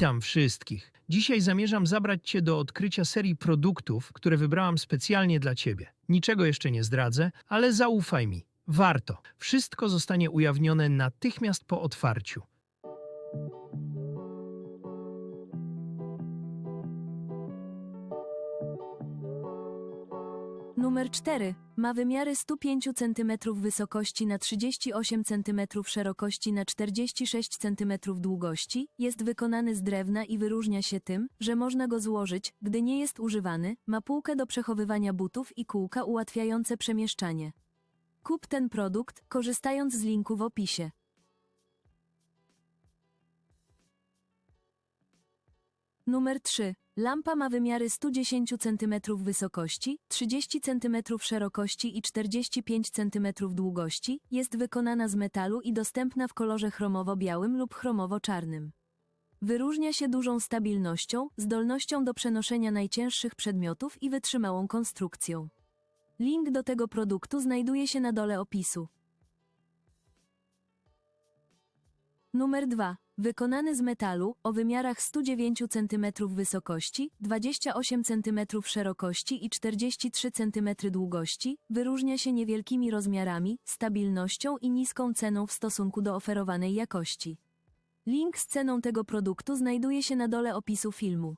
Witam wszystkich. Dzisiaj zamierzam zabrać Cię do odkrycia serii produktów, które wybrałam specjalnie dla Ciebie. Niczego jeszcze nie zdradzę, ale zaufaj mi. Warto. Wszystko zostanie ujawnione natychmiast po otwarciu. Numer 4. Ma wymiary 105 cm wysokości na 38 cm szerokości na 46 cm długości. Jest wykonany z drewna i wyróżnia się tym, że można go złożyć, gdy nie jest używany. Ma półkę do przechowywania butów i kółka ułatwiające przemieszczanie. Kup ten produkt, korzystając z linku w opisie. Numer 3. Lampa ma wymiary 110 cm wysokości, 30 cm szerokości i 45 cm długości. Jest wykonana z metalu i dostępna w kolorze chromowo-białym lub chromowo-czarnym. Wyróżnia się dużą stabilnością, zdolnością do przenoszenia najcięższych przedmiotów i wytrzymałą konstrukcją. Link do tego produktu znajduje się na dole opisu. Numer 2. Wykonany z metalu, o wymiarach 109 cm wysokości, 28 cm szerokości i 43 cm długości, wyróżnia się niewielkimi rozmiarami, stabilnością i niską ceną w stosunku do oferowanej jakości. Link z ceną tego produktu znajduje się na dole opisu filmu.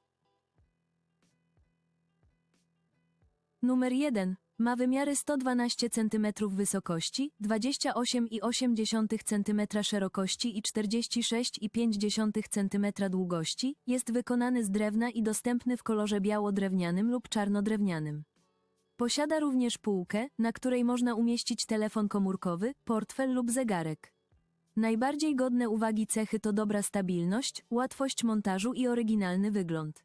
Numer 1. Ma wymiary 112 cm wysokości, 28,8 cm szerokości i 46,5 cm długości. Jest wykonany z drewna i dostępny w kolorze biało-drewnianym lub czarno-drewnianym. Posiada również półkę, na której można umieścić telefon komórkowy, portfel lub zegarek. Najbardziej godne uwagi cechy to dobra stabilność, łatwość montażu i oryginalny wygląd.